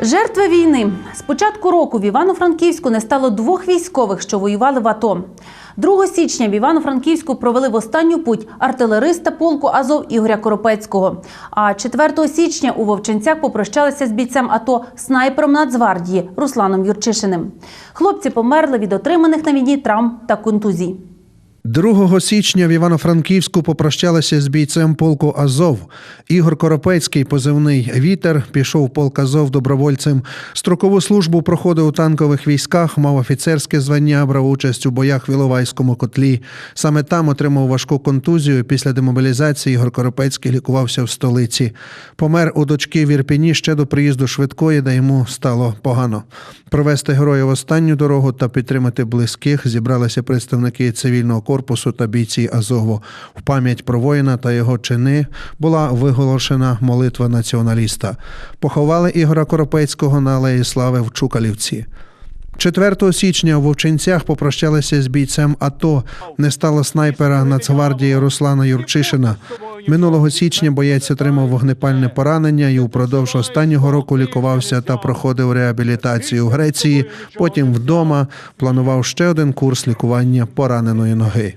Жертви війни з початку року в Івано-Франківську не стало двох військових, що воювали в АТО. 2 січня в Івано-Франківську провели в останню путь артилериста полку Азов Ігоря Коропецького. А 4 січня у Вовчинцях попрощалися з бійцем АТО снайпером Нацгвардії Русланом Юрчишиним. Хлопці померли від отриманих на війні травм та контузій. 2 січня в Івано-Франківську попрощалися з бійцем полку Азов. Ігор Коропецький, позивний Вітер, пішов полк Азов добровольцем. Строкову службу проходив у танкових військах, мав офіцерське звання, брав участь у боях в Іловайському котлі. Саме там отримав важку контузію. Після демобілізації Ігор Коропецький лікувався в столиці. Помер у дочки в Ірпіні ще до приїзду швидкої, де йому стало погано. Провести героя в останню дорогу та підтримати близьких зібралися представники цивільного корпусу та бійці Азову. В пам'ять про воїна та його чини була виголошена молитва націоналіста. Поховали Ігора Коропецького на Алеї Слави в Чукалівці. 4 січня у Вовчинцях попрощалися з бійцем АТО. Не стало снайпера Нацгвардії Руслана Юрчишина. Минулого січня боєць отримав вогнепальне поранення і упродовж останнього року лікувався та проходив реабілітацію в Греції. Потім вдома планував ще один курс лікування пораненої ноги.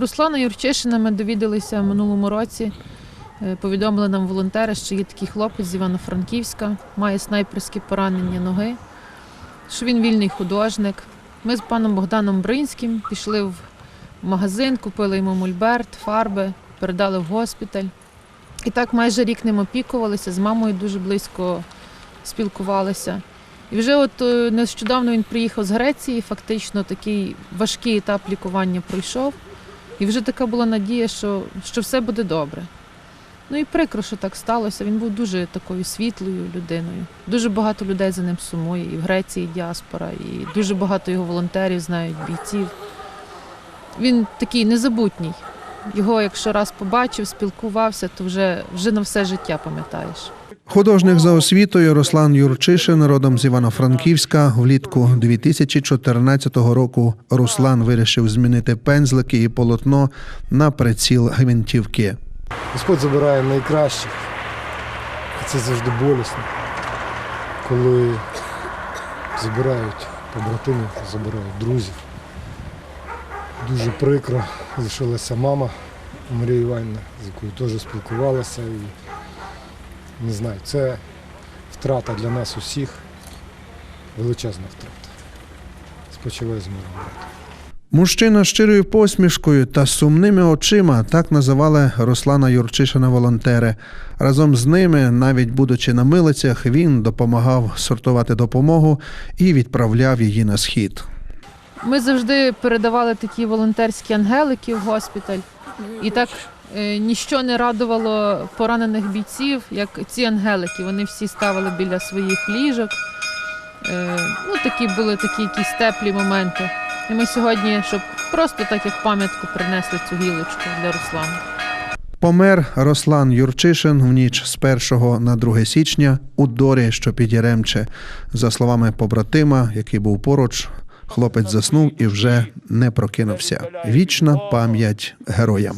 Руслана Юрчишина ми довідалися в минулому році. Е, Повідомили нам волонтери, що є такий хлопець з Івано-Франківська, має снайперські поранення ноги, що він вільний художник. Ми з паном Богданом Бринським пішли в магазин, купили йому мольберт, фарби, передали в госпіталь. І так майже рік ним опікувалися, з мамою дуже близько спілкувалися. І вже от е, нещодавно він приїхав з Греції, фактично такий важкий етап лікування пройшов. І вже така була надія, що, що все буде добре. Ну і прикро, що так сталося. Він був дуже такою світлою людиною. Дуже багато людей за ним сумує, і в Греції діаспора, і дуже багато його волонтерів знають, бійців. Він такий незабутній. Його, якщо раз побачив, спілкувався, то вже, вже на все життя пам'ятаєш. Художник за освітою Руслан Юрчишин, родом з Івано-Франківська, влітку 2014 року Руслан вирішив змінити пензлики і полотно на приціл гвинтівки. Господь забирає найкращих. І це завжди болісно, коли забирають побратимів, забирають друзів. Дуже прикро лишилася мама Марія Іванівна, з якою теж спілкувалася. І не знаю, це втрата для нас усіх, величезна втрата. Спочивай з миром, брат. Мужчина з щирою посмішкою та сумними очима так називали Руслана Юрчишина волонтери. Разом з ними, навіть будучи на милицях, він допомагав сортувати допомогу і відправляв її на схід. Ми завжди передавали такі волонтерські ангелики в госпіталь. І так е, ніщо не радувало поранених бійців, як ці ангелики. Вони всі ставили біля своїх ліжок. Е, ну, такі були такі якісь теплі моменти. І ми сьогодні, щоб просто так як пам'ятку принесли цю гілочку для Руслана. Помер Руслан Юрчишин в ніч з 1 на 2 січня у Дорі, що під Яремче. За словами побратима, який був поруч, хлопець заснув і вже не прокинувся. Вічна пам'ять героям.